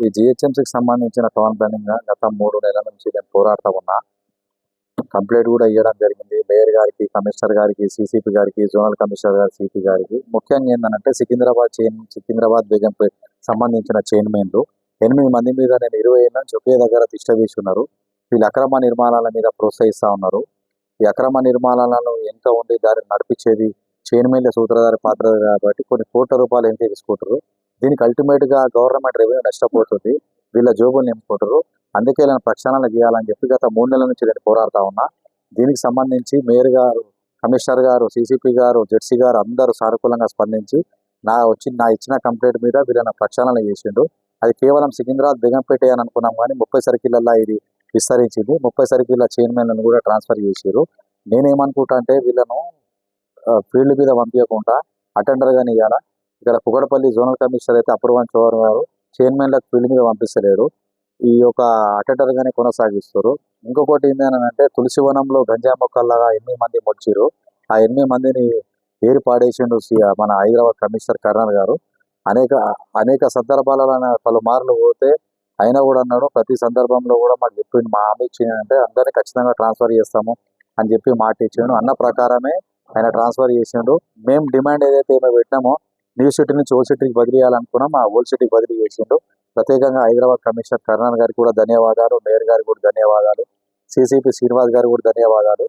ఈ జిహెచ్ఎంసీకి సంబంధించిన town planning గత మూడు నెలల నుంచి నేను పోరాడుతూ ఉన్నా. కంప్లైంట్ కూడా ఇవ్వడం జరిగింది. మేయర్ గారికి కమిషనర్ గారికి సిసిపి గారికి జోనల్ కమిషనర్ గారి సిపి గారికి. ముఖ్యంగా ఏంటంటే సికింద్రాబాద్ చైన్ సికింద్రాబాద్ బేగంపేట్ సంబంధించిన చైన్మెన్లు ఎనిమిది మంది మీద నేను ఇరవై ఏళ్ళ నుంచి ఒకే దగ్గర తిష్ట వేసి ఉన్నారు వీళ్ళు అక్రమ నిర్మాణాల మీద ప్రోత్సహిస్తా ఉన్నారు. ఈ అక్రమ నిర్మాణాలను ఎంత ఉండి దారిని నడిపించేది చైన్మెన్ల సూత్రధారి పాత్ర కాబట్టి కొన్ని కోట్ల రూపాయలు ఎంత తీసుకుంటారు. దీనికి అల్టిమేట్గా గవర్నమెంట్ రెవెన్యూ నష్టపోతుంది. వీళ్ళ జోబులు నింపుకుంటారు. అందుకే ఇలా ప్రక్షాళన చేయాలని చెప్పి గత మూడు నెలల నుంచి నేను పోరాడుతా ఉన్నా. దీనికి సంబంధించి మేయర్ గారు కమిషనర్ గారు సిసిపి గారు జెడ్సీ గారు అందరూ సానుకూలంగా స్పందించి నా వచ్చి నా ఇచ్చిన కంప్లైంట్ మీద వీళ్ళని ప్రక్షాళన చేసిండు అది కేవలం సికింద్రాబాద్ బేగంపేట అని అనుకున్నాం కానీ ముప్పై సర్కిళ్ళల్లో ఇది విస్తరించింది. ముప్పై సర్కిళ్ళ చైర్మన్లను కూడా ట్రాన్స్ఫర్ చేసారు నేనేమనుకుంటా అంటే వీళ్ళను ఫీల్డ్ మీద పంపించకుండా అటెండర్గా గాని ఇవ్వాలా ఇక్కడ కుగడపల్లి జోనల్ కమిషనర్ అయితే అప్రూవన్ చౌర్ గారు చైర్మన్లకు ఫీల్డ్ మీద పంపిస్తలేరు. ఈ యొక్క అటెండర్ గానే కొనసాగిస్తారు. ఇంకొకటి ఏంటంటే తులసి వనంలో గంజా మొక్కల్లాగా ఎనిమిది మంది మొచ్చిరు ఆ ఎనిమిది మందిని ఏరి పాడేసిండు సి- మన హైదరాబాద్ కమిషనర్ కర్ణన్ గారు. అనేక అనేక సందర్భాలలో పలుమార్లు పోతే అయినా కూడా అన్నాడు ప్రతి సందర్భంలో కూడా మాకు చెప్పిండు మా హామీ ఇచ్చిందంటే అందరినీ ఖచ్చితంగా ట్రాన్స్ఫర్ చేస్తాము అని చెప్పి మాట ఇచ్చిండు. అన్న ప్రకారమే ఆయన ట్రాన్స్ఫర్ చేసిండు. మేము డిమాండ్ ఏదైతే ఏమో పెట్టినామో న్యూ సిటీ నుంచి ఓల్డ్ సిటీకి బదిలీ చేయాలనుకున్నాం. ఆ ఓల్డ్ సిటీకి బదిలీ చేసిండు. ప్రత్యేకంగా హైదరాబాద్ కమిషనర్ కర్ణన్ గారికి కూడా ధన్యవాదాలు మేయర్ గారికి కూడా ధన్యవాదాలు సిసిపి శ్రీనివాస్ గారికి కూడా ధన్యవాదాలు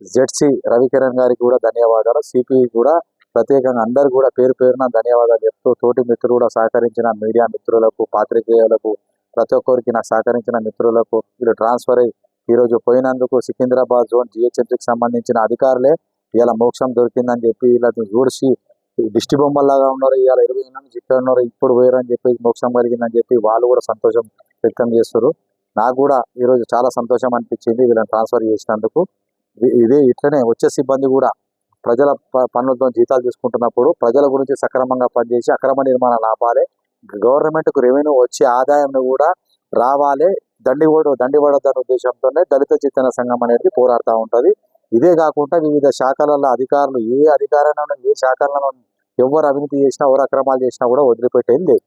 జెడ్సీ రవికిరణ్ గారికి కూడా ధన్యవాదాలు సిపి కూడా ప్రత్యేకంగా అందరు కూడా పేరు పేరున ధన్యవాదాలు చెప్తూ తోటి మిత్రులు కూడా సహకరించిన మీడియా మిత్రులకు పాత్రికేయులకు ప్రతి ఒక్కరికి నాకు సహకరించిన మిత్రులకు వీళ్ళు ట్రాన్స్ఫర్ అయ్యి ఈరోజు పోయినందుకు సికింద్రాబాద్ జోన్ జిహెచ్ఎంసీకి సంబంధించిన అధికారులే ఇలా మోక్షం దొరికిందని చెప్పి ఇలా చూసి దిష్టి బొమ్మల్లాగా ఉన్నారు. ఇవాళ ఇరవై ఏళ్ళ నుంచి ఇక్కడ ఉన్నారు. ఇప్పుడు పోయారని చెప్పి మోక్షం కలిగిందని చెప్పి వాళ్ళు కూడా సంతోషం వ్యక్తం చేస్తారు నాకు కూడా ఈరోజు చాలా సంతోషం అనిపించింది వీళ్ళని ట్రాన్స్ఫర్ చేసినందుకు. ఇదే ఇట్లనే వచ్చే సిబ్బంది కూడా ప్రజల ప- పనులతో జీతాలు తీసుకుంటున్నప్పుడు ప్రజల గురించి సక్రమంగా పనిచేసి అక్రమ నిర్మాణాలు ఆపాలి. గవర్నమెంట్కు రెవెన్యూ వచ్చే ఆదాయం కూడా రావాలి. దండివాడు దండివాడద్దన్న ఉద్దేశంతోనే దళిత చిత్తన సంఘం అనేది పోరాడుతూ ఉంటుంది. ఇదే కాకుండా వివిధ శాఖలలో అధికారులు ఏ అధికారంలో ఏ శాఖలలో ఎవరు అవినీతి చేసినా ఎవరు అక్రమాలు చేసినా కూడా వదిలిపెట్టేది లేదు.